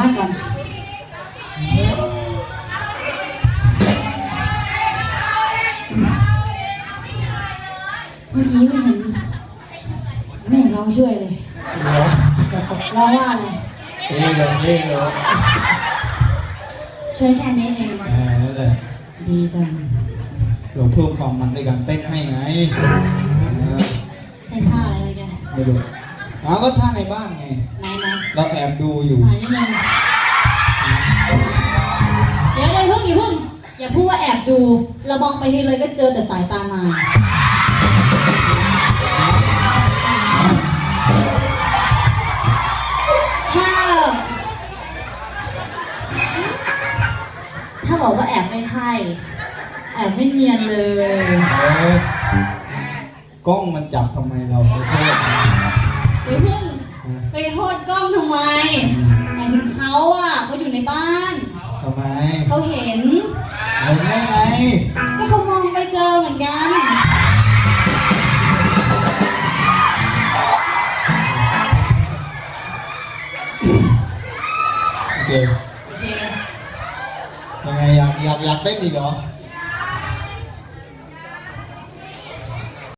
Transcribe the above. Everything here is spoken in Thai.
บ้านก่อนเมื่อกี้ไม่เห็นไม่เห็นร้องช่วยเลยเหรอร้องว่าอะไรเล่นเลยเล่นเลยช่วยแค่นี้เองอ่านั่นแหละดีจังเราเพิ่มความมันในการเต้นให้ไงเออเป็นท่าอะไรเลยแกไม่ดูเอาก็ท่าในบ้านไงไหนไหน เราแอบดูอยู่ อ่านิดนึงเดี๋ยวเลยเพิ่งอย่าเพิ่งอย่าพูดว่าแอบดู เรามองไปทีเลยก็เจอแต่สายตานายถ้าถ้าบอกว่าแอบไม่ใช่ แอบไม่เนียนเลย เอ้ยกล้องมันจับทำไมเราไปโทษมันเดี๋ยวเพิ่งนะไป โทษกล้องทำไมหมายถึงเขาอะเขาอยู่ในบ้าน ทำไมเขาเห็น เห็นได้ไงก็เขามองไปเจอเหมือนกัน โอเคโอเคยังไงอยากอยากอยากเต้นอีกเหรออ